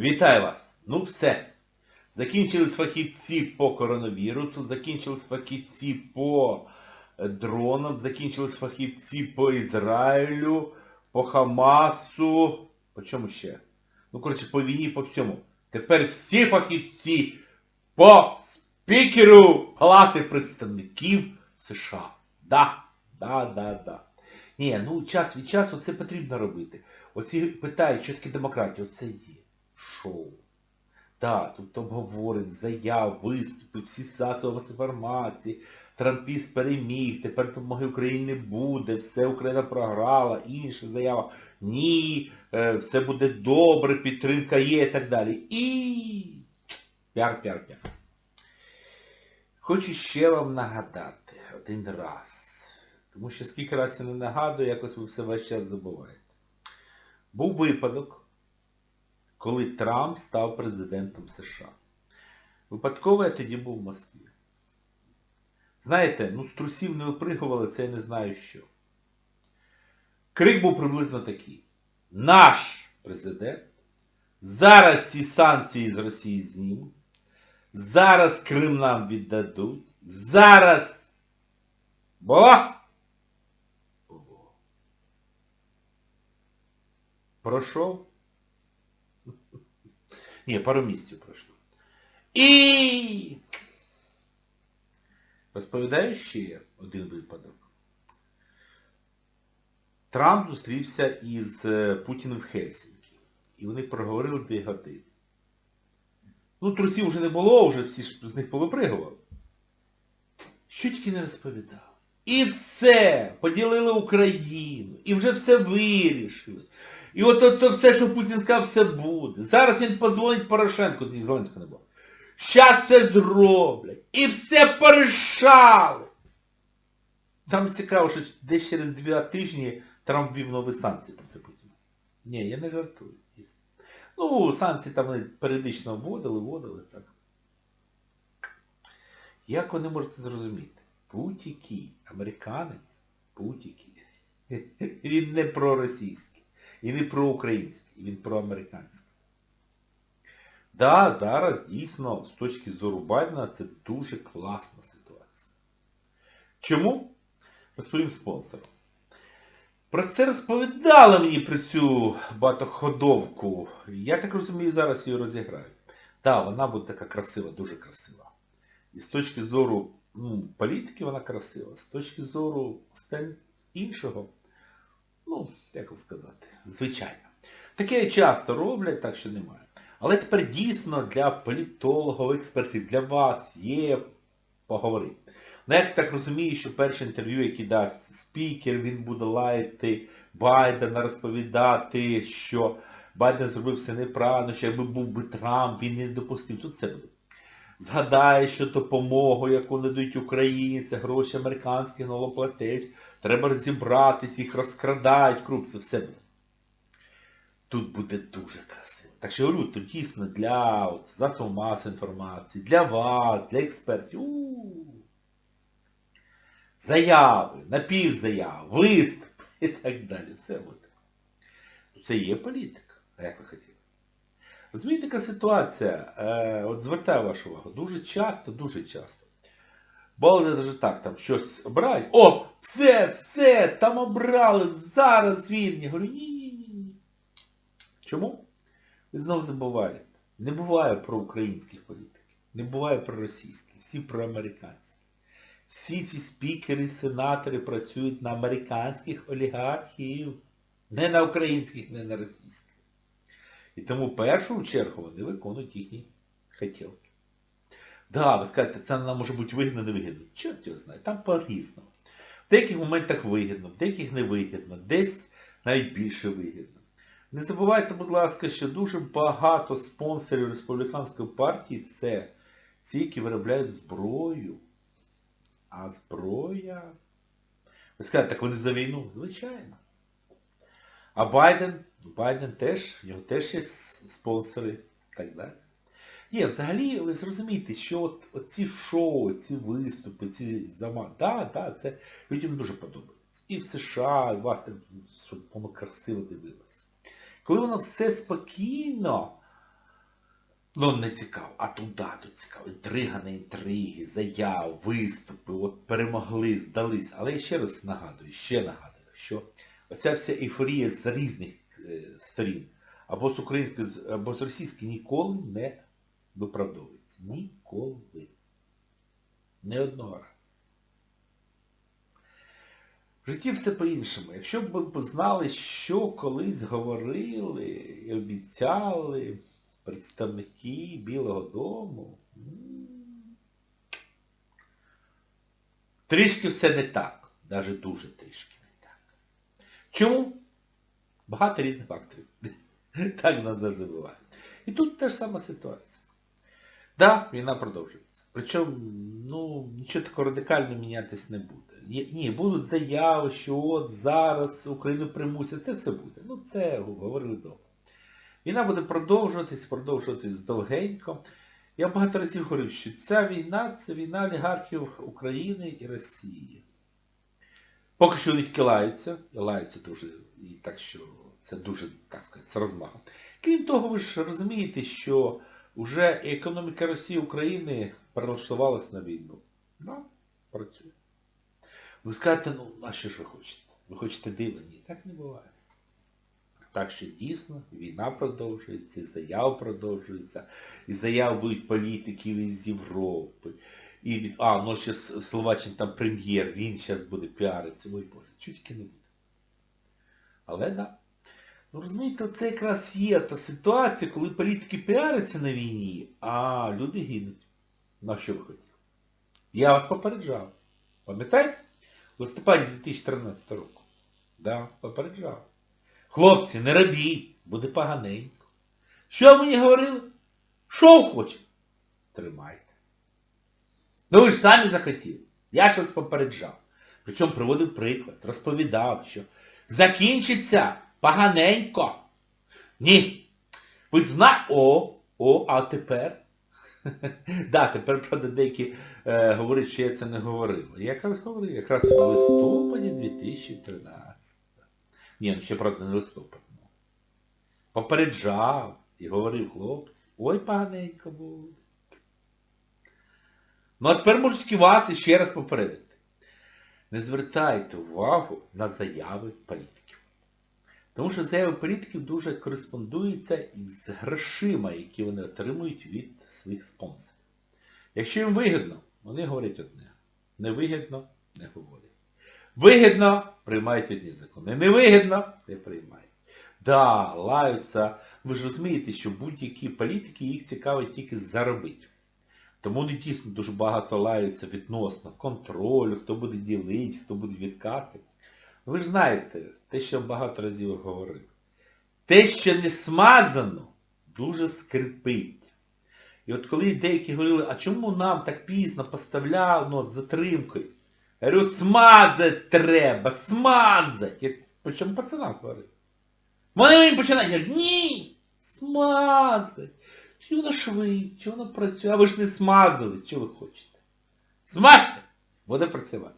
Вітаю вас! Ну все. Закінчились фахівці по коронавірусу, закінчились фахівці по е, дронам, закінчились фахівці по Ізраїлю, по Хамасу. По чому ще? Ну, коротше, по війні, по всьому. Тепер всі фахівці по спікеру Палати представників США. Да, да, да, да. Ні, ну час від часу це потрібно робити. Оці питають, що таке демократія, оце є шоу. Так, тут обговорень, заяв, виступи, всі засоби інформації, Трампіст переміг, тепер допомоги Україні не буде, все Україна програла, інша заява. Ні, е, все буде добре, підтримка є і так далі. І піар. Хочу ще вам нагадати один раз. Тому що скільки разів не нагадую, якось ви все весь час забуваєте. Був випадок, коли Трамп став президентом США. Випадково я тоді був в Москві. Знаєте, ну з трусів не випригували, це я не знаю що. Крик був приблизно такий. Наш президент, зараз всі санкції з Росії знімуть, зараз Крим нам віддадуть, зараз... Бо? Пройшов? Ні, пару місяців пройшло. І розповідаю ще один випадок. Трамп зустрівся із е, Путіним в Хельсінкі. І вони проговорили дві години. Ну, трусів вже не було, вже всі ж з них повипригували. Що тільки не розповідали. І все, поділили Україну, і вже все вирішили. І от, от все, що Путін сказав, все буде. Зараз він позвонить Порошенку, тоді Зеленського не було. Щас все зроблять. І все порішали. Там цікаво, що десь через два тижні Трамп ввів нові санкції проти Путіна. Ні, я не жартую. Ну, санкції там періодично вводили, вводили, так. Як ви не можете зрозуміти? Будь-який американець, будь-який, він не проросійський, і не проукраїнський, він проамериканський. Да, зараз дійсно з точки зору Байдена це дуже класна ситуація. Чому? Розповім спонсорам. Про це розповідали мені про цю багатоходовку. Я так розумію, зараз її розіграють. Так, да, вона буде така красива, дуже красива. І з точки зору ну, політики вона красива. З точки зору іншого, ну, як вам сказати, звичайно. Таке часто роблять, так що немає. Але тепер дійсно для політологів, експертів, для вас є поговорити. Ну, я так розумію, що перше інтерв'ю, яке дасть спікер, він буде лаяти Байдена, розповідати, що Байден зробив все неправильно, що якби був би Трамп, він не допустив. Тут все буде. Згадає, що допомогу, яку надають Україні, це гроші американських налоплатеж, треба розібратись, їх розкрадають, круг, це все буде. Тут буде дуже красиво. Так що говорю, тут дійсно для от, засобів масової інформації, для вас, для експертів. Заяви, напівзаяви, виступи і так далі. Все буде. Це є політика, як ви хотіли. Розумієте, така ситуація, е, от звертаю вашу увагу, дуже часто, дуже часто. Бувало навіть так, там щось обирають. О, все, все, там обрали, зараз звільні. Говорю, ні-ні-ні. Чому? Ви знову забуваєте. Не буває про українських політиків, не буває про російських, всі про американських. Всі ці спікери, сенатори працюють на американських олігархів. Не на українських, не на російських. І тому першу чергу вони виконують їхні хотілки. Да, ви скажете, це нам може бути вигідно, не вигідно. Чорт його знає, там по-різному. В деяких моментах вигідно, в деяких не вигідно, десь навіть більше вигідно. Не забувайте, будь ласка, що дуже багато спонсорів республіканської партії це ті, які виробляють зброю. А зброя... Ви скажете, так вони за війну? Звичайно. А Байден, Байден теж, в нього теж є спонсори так далі. Ні, взагалі, ви зрозумієте, що от, от шоу, ці виступи, ці замахи, да, да, це людям дуже подобається. І в США, і в вас, щоб воно красиво дивилося. Коли воно все спокійно, Ну, не цікаво. А туди, тут цікаво. Інтрига на інтриги, заяв, виступи, от перемогли, здались. Але я ще раз нагадую, ще нагадую, що оця вся ейфорія з різних сторін, або з української, або з російської ніколи не виправдовується. Ніколи. Не одного разу. В житті все по-іншому. Якщо б ви знали, що колись говорили і обіцяли представники Білого Дому, трішки все не так. Навіть дуже трішки не так. Чому? Багато різних факторів. Так в нас завжди буває. І тут та ж сама ситуація. Так, да, війна продовжується. Причому, ну, нічого такого радикально мінятись не буде. Ні, будуть заяви, що от зараз Україну примусять, це все буде. Ну це говорили довго. Війна буде продовжуватись, продовжуватись довгенько. Я багато разів говорив, що ця війна це війна олігархів України і Росії. Поки що вони тільки лаються, і лаються дуже, і так що це дуже, так сказати, з розмахом. Крім того, ви ж розумієте, що вже економіка Росії і України перелаштувалась на війну. Да, працює. Ви скажете, ну, а що ж ви хочете? Ви хочете дива? Ні, так не буває. Так що дійсно війна продовжується, заяв продовжується, і заяв будуть політиків із Європи. І від... А, ну ще С- Словаччин там прем'єр, він зараз буде піаритися. Ой Боже, чуть не буде. Але. Да. Ну розумієте, це якраз є та ситуація, коли політики піаряться на війні, а люди гинуть. На що ви хотіли? Я вас попереджав. Пам'ятаєте? В листопаді 2014 року. Да, попереджав. Хлопці, не робіть, буде поганенько. Що мені говорили? Що хоче? Тримайте. Ну ви ж самі захотіли. Я ж вас попереджав. Причому приводив приклад, розповідав, що закінчиться поганенько. Ні. Ви зна... О, о, а тепер? да, тепер, правда, деякі е, говорять, що я це не говорив. Я якраз говорив, якраз в листопаді 2013. Ні, ну ще, правда, не листопад. ну. Попереджав і говорив, хлопці, ой, поганенько буде. Ну а тепер можу тільки вас іще раз попередити. Не звертайте увагу на заяви політиків. Тому що заяви політиків дуже кореспондуються із грошима, які вони отримують від своїх спонсорів. Якщо їм вигідно, вони говорять одне. Невигідно не говорять. Вигідно приймають одні закони. Невигідно не приймають. Да, лаються. Ви ж розумієте, що будь-які політики їх цікавить тільки заробити. Тому вони дійсно дуже багато лаються відносно контролю, хто буде ділити, хто буде відкати. Ви ж знаєте, те, що я багато разів говорив. Те, що не смазано, дуже скрипить. І от коли деякі говорили, а чому нам так пізно поставляв, ну, затримкою? Я говорю, смазать треба, смазать. Я причому пацанам говорив. Вони мені починають, говорять, ні, смазать. Чи воно швидше, воно працює, а ви ж не смазали, що ви хочете? Смажте, буде працювати.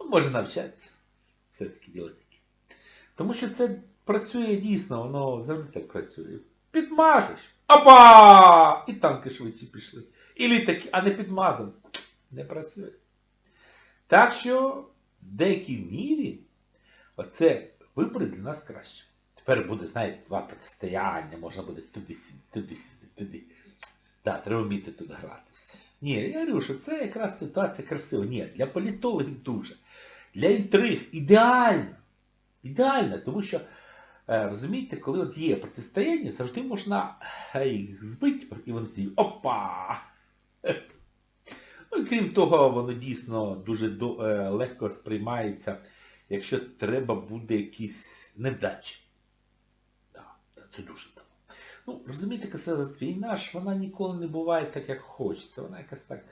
Ну, може навчатися. Все-таки діло таке. Тому що це працює дійсно, воно завжди так працює. Підмажеш. Опа! І танки швидше пішли. І літаки, а не підмазав. Не працює. Так що в деякій мірі оце вибори для нас краще. Тепер буде, знаєте, два протистояння, можна буде туди сюди, туди. Так, треба вміти туди гратися. Ні, я говорю, що це якраз ситуація красива. Ні, для політологів дуже. Для інтриг ідеально. Ідеально, тому що, е, розумієте, коли от є протистояння, завжди можна е, їх збити, і вони такі опа! Ну і крім того, воно дійсно дуже е, легко сприймається, якщо треба буде якісь невдачі. Да, да, це дуже так. Ну, розумієте, Касилець, війна ж вона ніколи не буває так, як хочеться. Вона якась так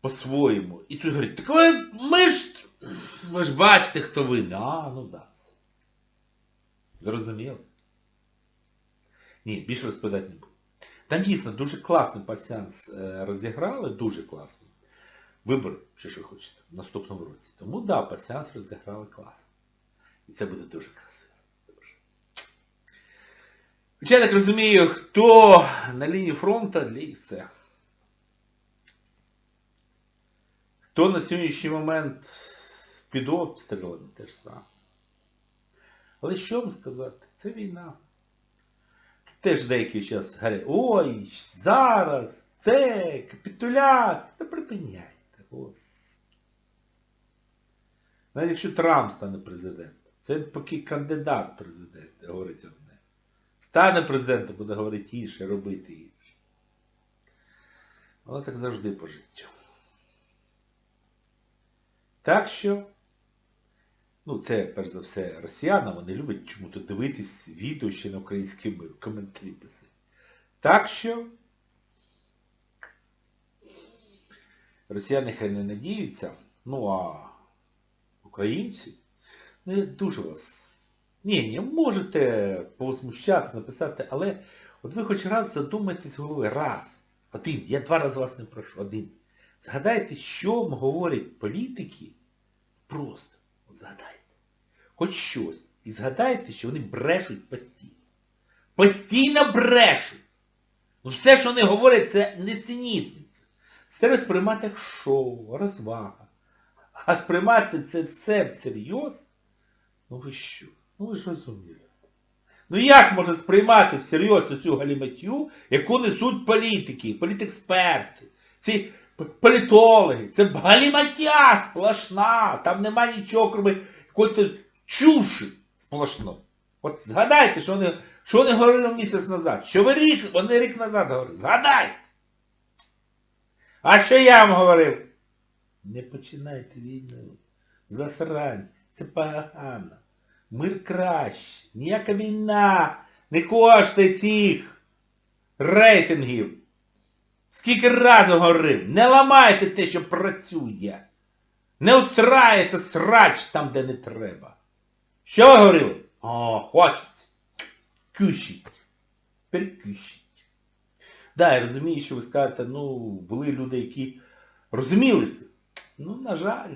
по-своєму. І тут говорять, так ви, ми ж, ви ж бачите, хто ви. А, ну да. Зрозуміло? Ні, більше розповідати не буду. Там дійсно дуже класний пасіанс е, розіграли, дуже класний. Вибор, що ж ви хочете, в наступному році. Тому да, пасіанс розіграли класно. І це буде дуже красиво. Хоча я так розумію, хто на лінії фронту, для їх це. Хто на сьогоднішній момент під обстрілами, теж саме. Але що вам сказати? Це війна. Теж деякий час говорять, ой, зараз, це, капітуляція. Та припиняйте. Навіть якщо Трамп стане президентом, це поки кандидат в президенти, говорить одне. Стане президентом, буде говорити інше, робити інше. Але так завжди по життю. Так що, ну це перш за все росіяни, вони люблять чому-то дивитись відео ще на українській мові, коментарі писати. Так що росіяни хай не надіються, ну а українці, ну дуже вас... Ні, не можете повозмущатися, написати, але от ви хоч раз задумайтесь головою, раз, один, я два рази вас не прошу, один. Згадайте, що говорять політики, просто от згадайте. Хоч щось. І згадайте, що вони брешуть постійно. Постійно брешуть. Ну все, що вони говорять, це несенітниця. Це треба сприймати як шоу, розвага. А сприймати це все всерйоз, ну ви що? Ну ви ж розумієте. Ну як можна сприймати всерйоз цю галіматю, яку несуть політики, політексперти, ці політологи, це галіматя сплошна, там нема нічого, крім якоїсь чуші сплошно. От згадайте, що вони, що вони говорили місяць назад. Що ви рік, вони рік назад говорили. Згадайте! А що я вам говорив? Не починайте війну. Засранці. Це погано. Мир краще. Ніяка війна не коштує цих рейтингів. Скільки разів говорив, не ламайте те, що працює. Не устраюйте срач там, де не треба. Що говорили? О, хочеться. Кющіть. Перекющіть. Да, я розумію, що ви скажете, ну, були люди, які розуміли це. Ну, на жаль.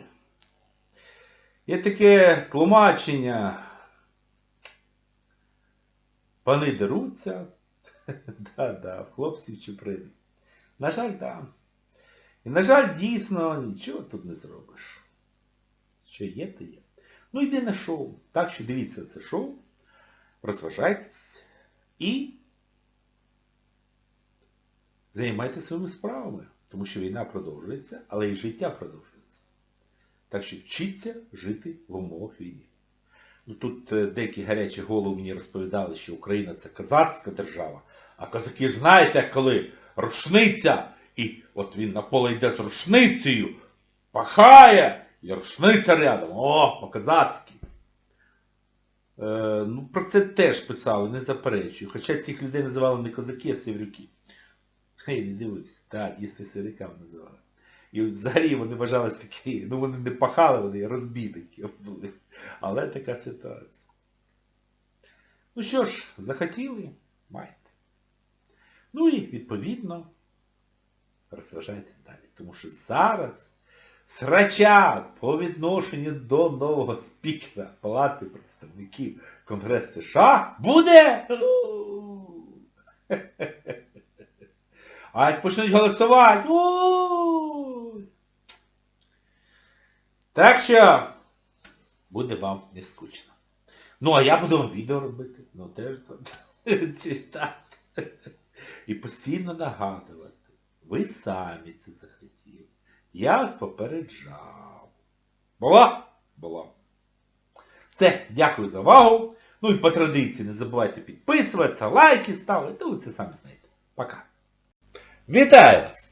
Є таке тлумачення. Пани деруться. Да-да, хлопці чуприни. На жаль, так. І, на жаль, дійсно, нічого тут не зробиш. Що є, то є. Ну, йди на шоу. Так що дивіться це шоу, розважайтесь і займайтеся своїми справами. Тому що війна продовжується, але і життя продовжується. Так що вчіться жити в умовах війни. Ну, тут е, деякі гарячі голови мені розповідали, що Україна це козацька держава, а козаки знаєте, коли рушниця, і от він на поле йде з рушницею, пахає, і рушниця рядом. О, по-козацьки. Е, ну, про це теж писали, не заперечую. Хоча цих людей називали не козаки, а севрюки. Хей, не дивитесь, так, дійсно севрюками називали. І взагалі вони вважались такі, ну вони не пахали, вони розбійники були. Але така ситуація. Ну що ж, захотіли, майте. Ну і, відповідно, розважайтесь далі. Тому що зараз срача по відношенню до нового спікера Палати представників Конгресу США буде. А як почнуть голосувати. ой. Так що буде вам не скучно. Ну, а я буду вам відео робити. Ну теж читати. І постійно нагадувати. Ви самі це захотіли. Я вас попереджав. Було? Було. Все, дякую за увагу. Ну і по традиції не забувайте підписуватися, лайки ставити. Ну, ви це самі знаєте. Пока. Вітаю вас!